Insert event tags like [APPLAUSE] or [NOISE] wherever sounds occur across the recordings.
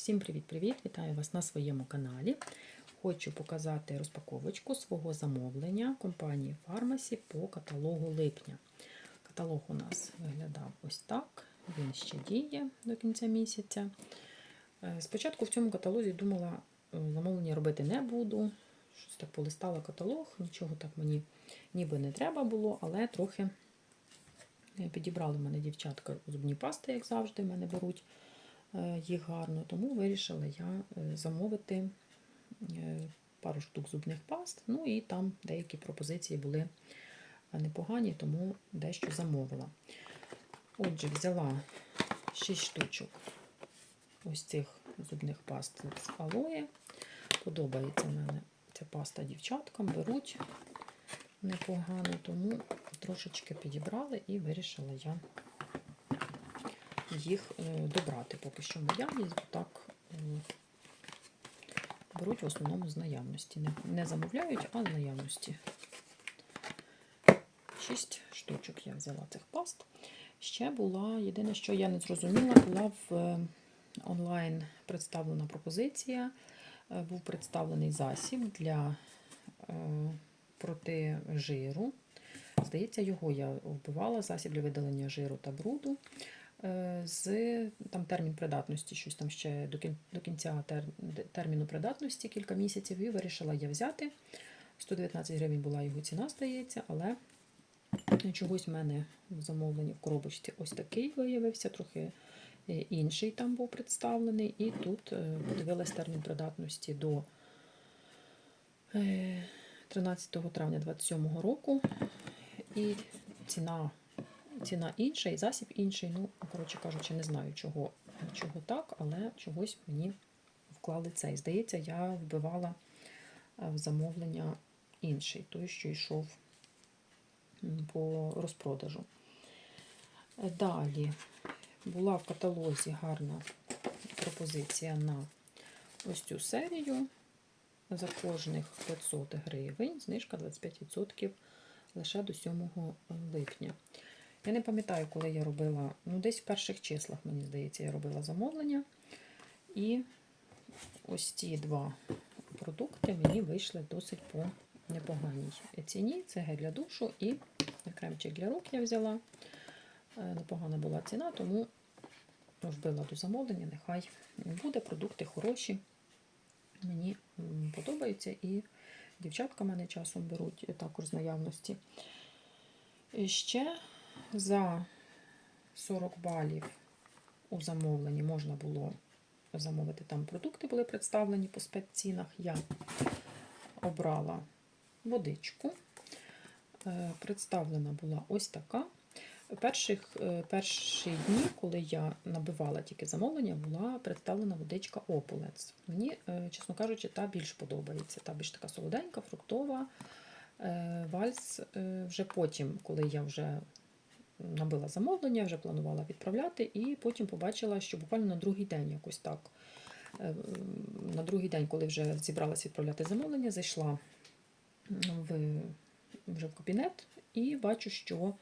Всім привіт-привіт! Вітаю вас на своєму каналі. Хочу показати розпаковочку свого замовлення компанії Фармасі по каталогу липня. Каталог у нас виглядав ось так. Він ще діє до кінця місяця. Е, Спочатку в цьому каталозі думала, е, замовлення робити не буду. Щось так полистала каталог, нічого так мені ніби не треба було, але трохи е, підібрали мене дівчатка зубні пасти, як завжди, мене беруть їх гарно, тому вирішила я е, замовити е, пару штук зубних паст. Ну і там деякі пропозиції були е, непогані, тому дещо замовила. Отже, взяла 6 штучок ось цих зубних паст з алоє. Подобається в мене ця паста дівчаткам, беруть непогано, тому трошечки підібрали і вирішила я їх е, добрати. Поки що наявність, бо так е, беруть в основному з наявності. Не, замовляють, а з наявності. Шість штучок я взяла цих паст. Ще була, єдине, що я не зрозуміла, була в е, онлайн представлена пропозиція. Був представлений засіб для проти жиру. Здається, його я вбивала, засіб для видалення жиру та бруду. Е, З там термін придатності, щось там ще до кін- до кінця тер, терміну придатності кілька місяців, і вирішила я взяти. 119 гривень була його ціна, здається, але чогось в мене в замовленні в коробочці ось такий виявився, трохи е, інший там був представлений. І тут е, подивилась термін придатності до е, 13 травня 2027 року. І ціна, ціна інша, і засіб інший. Ну, коротше кажучи, не знаю, чого, чого так, але чогось мені вклали цей. Здається, я вбивала е, в замовлення інший, той, що йшов по розпродажу. Е, Далі була в каталозі гарна пропозиція на ось цю серію. За кожних 500 гривень, знижка 25% лише до 7 липня. Я не пам'ятаю, коли я робила, ну десь в перших числах, мені здається, я робила замовлення. І ось ці два продукти мені вийшли досить по непоганій ціні. Це гель для душу і кремчик для рук я взяла. Е, Непогана була ціна, тому вбила до замовлення, нехай буде. Продукти хороші. Мені м, подобається і дівчатка мене часом беруть е, також з наявності. І ще за 40 балів у замовленні можна було замовити там продукти, були представлені по спеццінах. Я обрала водичку. Е, Представлена була ось така. Перших, е, перші дні, коли я набивала тільки замовлення, була представлена водичка Ополец. Мені, е, чесно кажучи, та більш подобається. Та більш така солоденька, фруктова. Вальс вже потім, коли я вже набила замовлення, вже планувала відправляти, і потім побачила, що буквально на другий день якось так. е, На другий день, коли вже зібралася відправляти замовлення, зайшла в, вже в кабінет і бачу, що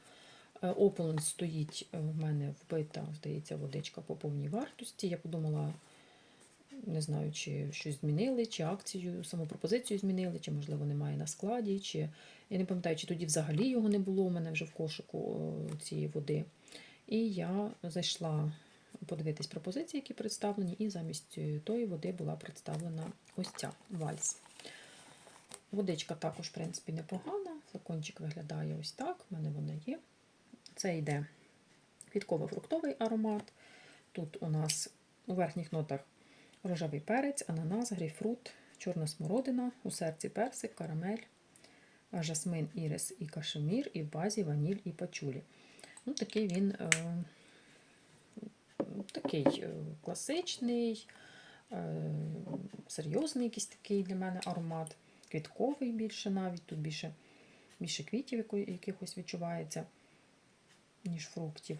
Opulence стоїть е, в мене вбита, здається, водичка по повній вартості. Я подумала, не знаю, чи щось змінили, чи акцію, саму пропозицію змінили, чи, можливо, немає на складі, чи я не пам'ятаю, чи тоді взагалі його не було у мене вже в кошику е, цієї води. І я зайшла подивитись пропозиції, які представлені, і замість е, тої води була представлена ось ця вальс. Водичка також, в принципі, непогана. Флакончик виглядає ось так. У мене вона є. Це йде квітково-фруктовий аромат. Тут у нас у верхніх нотах рожевий перець, ананас, грейпфрут, чорна смородина, у серці персик, карамель, жасмин, ірис і кашемір, і в базі ваніль і пачулі. Ну, такий він е, такий е, класичний, е, серйозний якийсь такий для мене аромат. Квітковий більше навіть, тут більше, більше квітів якихось відчувається ніж фруктів.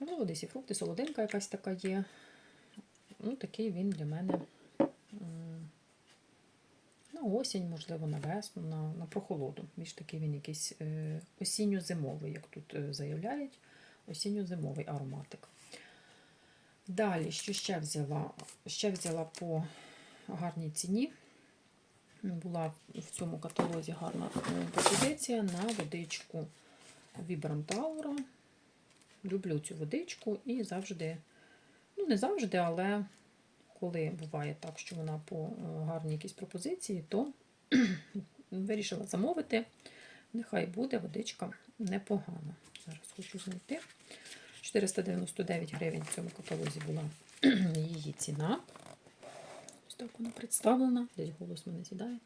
Можливо, десь і фрукти, солодинка якась така є. Ну, такий він для мене на осінь, можливо, на весну, на, на прохолоду. Більш такий він якийсь е, осінньо-зимовий, як тут е, заявляють, осінньо-зимовий ароматик. Далі, що ще взяла? Ще взяла по гарній ціні. Була в цьому каталозі гарна е, пропозиція на водичку Вібрантаура. Люблю цю водичку і завжди, не завжди, але коли буває так, що вона по е, гарній якійсь пропозиції, то [CLEARS THROAT] вирішила замовити. Нехай буде водичка непогана. Зараз хочу знайти. 499 гривень в цьому каталозі була [CLEARS THROAT] її ціна. Ось так вона представлена. Десь голос мене з'їдає.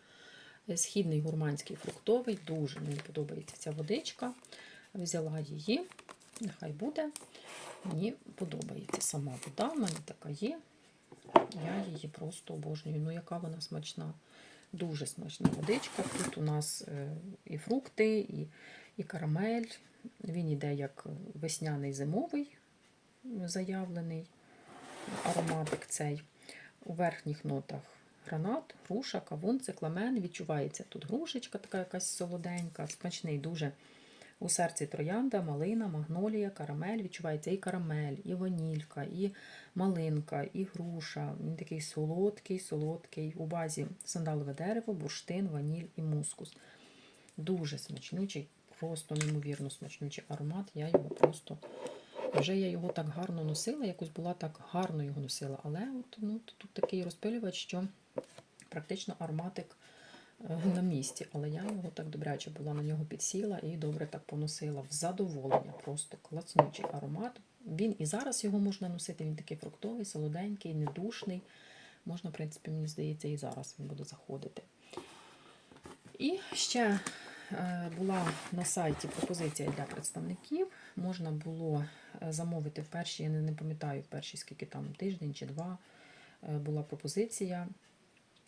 Східний гурманський фруктовий. Дуже мені подобається ця водичка. Взяла її. Нехай буде. Мені подобається сама вода, в мене така є. Я її просто обожнюю. Ну, яка вона смачна. Дуже смачна водичка. Тут у нас е, і фрукти, і, і карамель. Він іде як весняний зимовий заявлений ароматик цей. У верхніх нотах гранат, груша, кавун, цикламен. Відчувається тут грушечка, така якась солоденька, смачний дуже. У серці троянда, малина, магнолія, карамель. Відчувається і карамель, і ванілька, і малинка, і груша. Він такий солодкий, солодкий. У базі сандалове дерево, бурштин, ваніль і мускус. Дуже смачнючий, просто неймовірно смачнючий аромат. Я його просто. Вже я його так гарно носила, якось була так гарно його носила. Але от, ну, тут такий розпилювач, що практично ароматик на місці. Але я його так добряче була на нього підсіла і добре так поносила. В задоволення, просто класнючий аромат. Він і зараз його можна носити, він такий фруктовий, солоденький, недушний. Можна, в принципі, мені здається, і зараз він буде заходити. І ще е, була на сайті пропозиція для представників. Можна було е, замовити в перші, я не, не пам'ятаю, в перші скільки там тиждень чи два е, була пропозиція.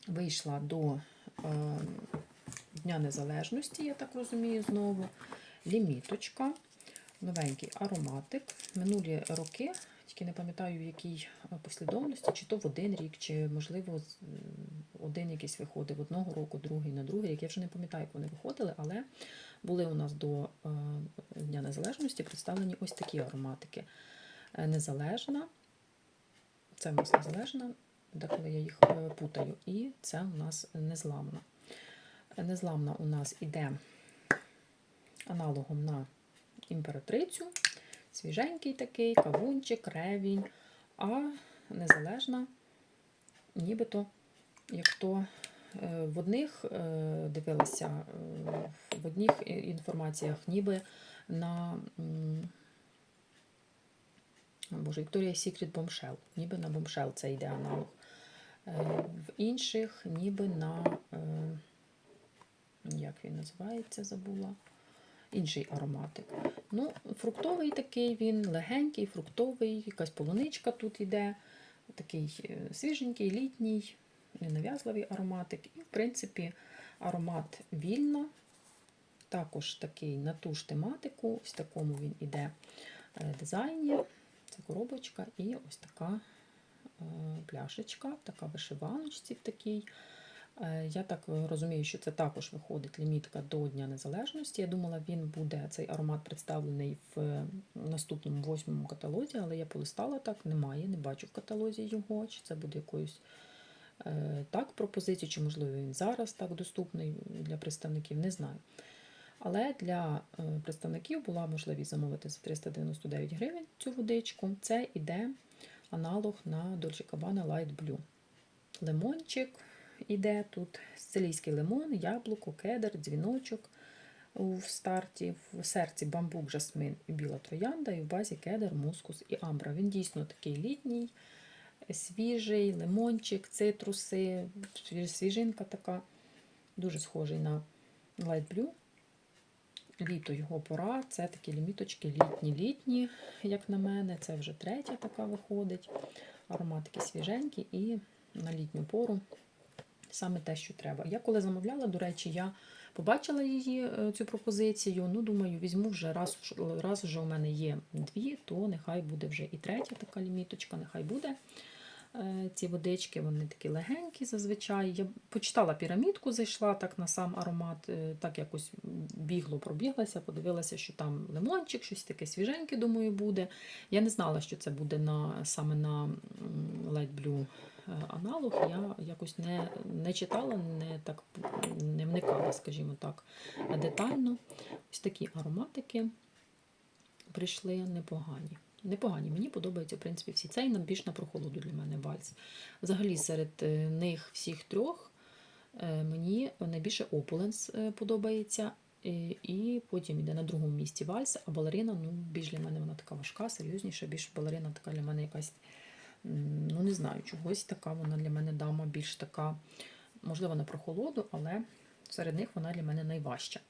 Вийшла до е, Дня Незалежності, я так розумію, знову. Ліміточка, новенький ароматик. Минулі роки, тільки не пам'ятаю, в якій послідовності, чи то в один рік, чи, можливо, один якийсь виходив одного року, другий на другий рік. Я вже не пам'ятаю, як вони виходили, але були у нас до е, Дня Незалежності представлені ось такі ароматики. Е, Незалежна, це у нас незалежна, деколи я їх е, путаю, і це у нас незламна. Незламна у нас іде аналогом на імператрицю, свіженький такий, кавунчик, ревінь, а незалежна, нібито, як то е, в одних е, дивилася, в одних інформаціях, ніби на Боже, Вікторія Сікрет Бомшел, ніби на Бомшел це йде аналог. Е, В інших ніби на, е, як він називається, забула. Інший ароматик. Ну, фруктовий такий він, легенький, фруктовий, якась полуничка тут йде. Такий е, свіженький, літній, ненав'язливий ароматик. І, в принципі, аромат вільно. Також такий на ту ж тематику. Ось такому він іде дизайні. Це коробочка і ось така пляшечка, така вишиваночці в такій. Е, Я так розумію, що це також виходить лімітка до Дня Незалежності. Я думала, він буде цей аромат представлений в наступному восьмому каталозі, але я полистала так, немає, не бачу в каталозі його. Чи це буде якоюсь е, так пропозицію, чи можливо він зараз так доступний для представників, не знаю. Але для е, представників була можливість замовити за 399 гривень цю водичку. Це іде аналог на Dolce Gabbana Light Blue. Лимончик іде тут сицилійський лимон, яблуко, кедр, дзвіночок у старті, в серці бамбук, жасмин і біла троянда, і в базі кедр, мускус і амбра. Він дійсно такий літній, свіжий, лимончик, цитруси, свіжинка така, дуже схожий на Light Blue. Літо його пора, це такі ліміточки літні-літні, як на мене. Це вже третя така виходить. Аромат такий свіженький і на літню пору саме те, що треба. Я коли замовляла, до речі, я побачила її, е, цю пропозицію. Ну, думаю, візьму вже раз, раз вже у мене є дві, то нехай буде вже і третя така ліміточка, нехай буде. Е, Ці водички, вони такі легенькі зазвичай. Я почитала пірамідку, зайшла так на сам аромат, е, так якось бігло, пробіглася, подивилася, що там лимончик, щось таке свіженьке, думаю, буде. Я не знала, що це буде на, саме на Light Blue е, аналог. Я якось не, не читала, не так не вникала, скажімо так, детально. Ось такі ароматики прийшли непогані. Непогані. Мені подобається, в принципі, всі. Цей на- більш на прохолоду для мене вальс. Взагалі, серед е, них всіх трьох е, мені найбільше Опуленс е, подобається. І потім йде на другому місці вальс, а балерина, ну, більш для мене вона така важка, серйозніша, більш балерина така для мене якась, ну не знаю, чогось така вона для мене дама більш така, можливо, на прохолоду, але серед них вона для мене найважча.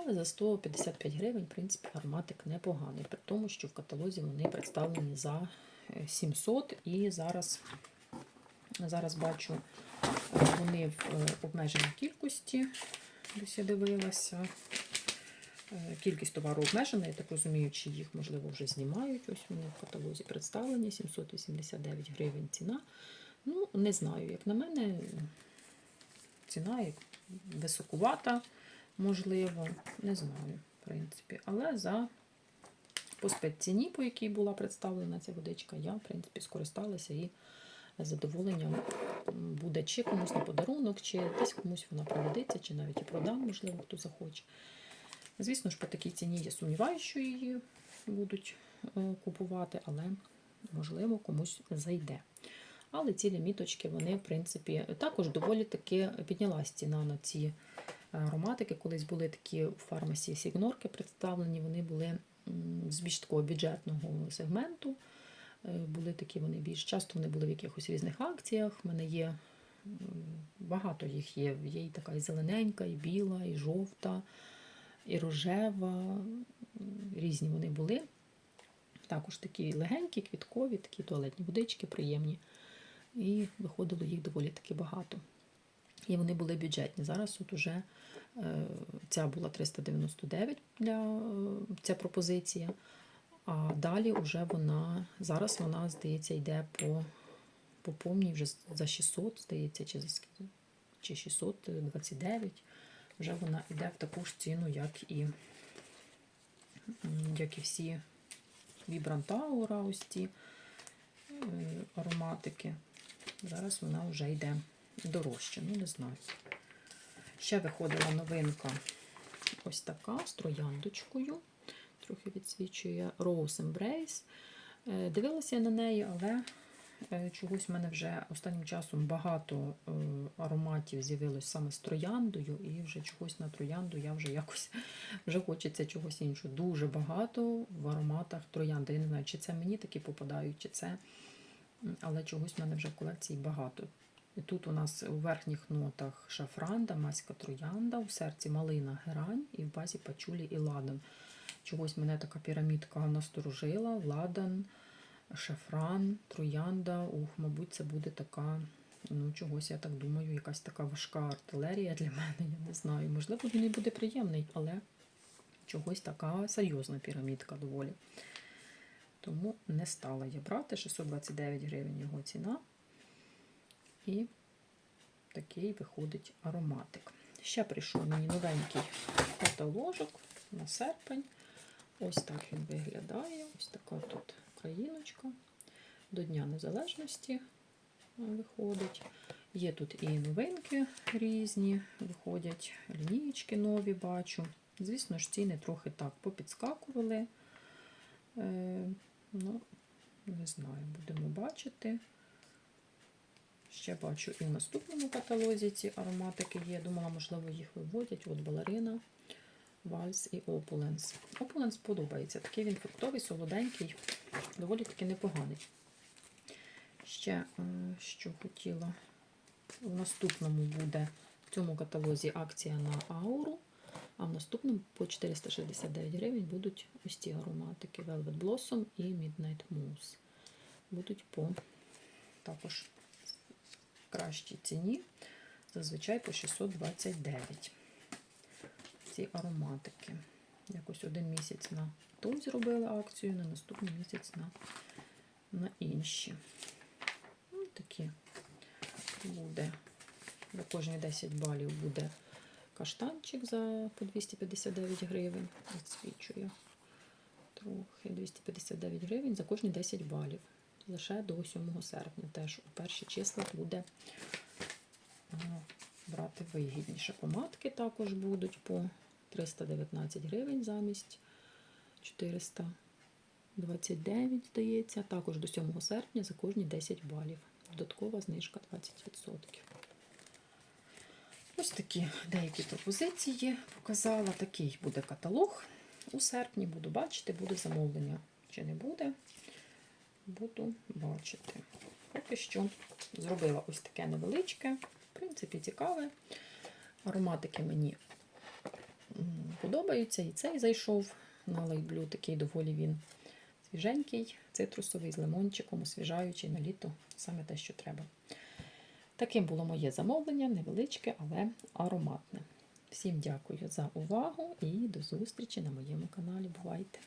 Але за 155 гривень, в принципі, ароматик непоганий, при тому, що в каталозі вони представлені за е, 700 і зараз, зараз бачу, е, вони в е, обмеженій кількості, десь я дивилася. Е, Кількість товару обмежена, я так розумію, чи їх, можливо, вже знімають. Ось вони в каталозі представлені, 789 гривень ціна. Ну, не знаю, як на мене, ціна високувата, можливо, не знаю, в принципі. Але за по спецціні, по якій була представлена ця водичка, я, в принципі, скористалася і задоволенням буде чи комусь на подарунок, чи десь комусь вона пригодиться, чи навіть і продам, можливо, хто захоче. Звісно ж, по такій ціні я сумніваюся, що її будуть е, купувати, але можливо комусь зайде. Але ці ліміточки, вони, в принципі, також доволі таки піднялась ціна на ці ароматики. Колись були такі в фармасі сігнорки представлені, вони були з більш такого бюджетного сегменту. Е, Були такі вони більш часто вони були в якихось різних акціях. У мене є багато їх є. Є і така і зелененька, і біла, і жовта, і рожева. Різні вони були. Також такі легенькі, квіткові, такі туалетні водички приємні. І виходило їх доволі таки багато. І вони були бюджетні. Зараз от уже е, ця була 399 для е, ця пропозиція. А далі вже вона, зараз вона, здається, йде по, по повній вже за 600, здається, чи, за чи 629. Вже вона йде в таку ж ціну, як і, як і всі Вібрантаура, ось ці е, ароматики. Зараз вона вже йде дорожче, ну не знаю. Ще виходила новинка ось така з трояндочкою. Трохи відсвічує Rose Embrace. Е, Дивилася я на неї, але е, чогось в мене вже останнім часом багато е, ароматів з'явилось саме з трояндою, і вже чогось на троянду я вже якось [LAUGHS] вже хочеться чогось іншого. Дуже багато в ароматах троянди. Я не знаю, чи це мені такі попадають, чи це. Але чогось в мене вже в колекції багато. Тут у нас у верхніх нотах шафран, дамаська троянда, у серці малина герань і в базі пачулі і ладан. Чогось мене така пірамідка насторожила. Ладан, шафран, троянда. Ух, мабуть, це буде така, ну, чогось, я так думаю, якась така важка артилерія для мене, я не знаю. Можливо, він і буде приємний, але чогось така серйозна пірамідка доволі. Тому не стала я брати 629 гривень його ціна. І такий виходить ароматик. Ще прийшов мені новенький каталожок на серпень. Ось так він виглядає. Ось така тут країночка. До Дня Незалежності е, виходить. Є тут і новинки різні, виходять лінійки нові бачу. Звісно ж, ціни трохи так попідскакували. Е, ну, не знаю, будемо бачити. Ще бачу і в наступному каталозі ці ароматики є. Думала, можливо, їх виводять. От балерина, вальс і опуленс. Опуленс подобається. Такий він фруктовий, солоденький, доволі таки непоганий. Ще е, що хотіла. В наступному буде в цьому каталозі акція на ауру. А в наступному по 469 гривень будуть ось ці ароматики Velvet Blossom і Midnight Mousse. Будуть по також кращій ціні, зазвичай по 629. Ці ароматики. Якось один місяць на той зробили акцію, на наступний місяць на, на інші. Ну, такі буде. За кожні 10 балів буде каштанчик за по 259 гривень. Відсвічує трохи 259 гривень за кожні 10 балів. Лише до 7 серпня. Теж у перші числа буде брати вигідніше. Помадки також будуть по 319 гривень замість 429, здається. Також до 7 серпня за кожні 10 балів. Додаткова знижка 20%. Ось такі деякі пропозиції показала. Такий буде каталог у серпні. Буду бачити, буде замовлення. Чи не буде, буду бачити. Поки що зробила ось таке невеличке, в принципі, цікаве. Ароматики мені подобаються. І цей зайшов на лейблю, такий доволі він свіженький, цитрусовий з лимончиком, освіжаючий на літо, саме те, що треба. Таким було моє замовлення, невеличке, але ароматне. Всім дякую за увагу і до зустрічі на моєму каналі. Бувайте!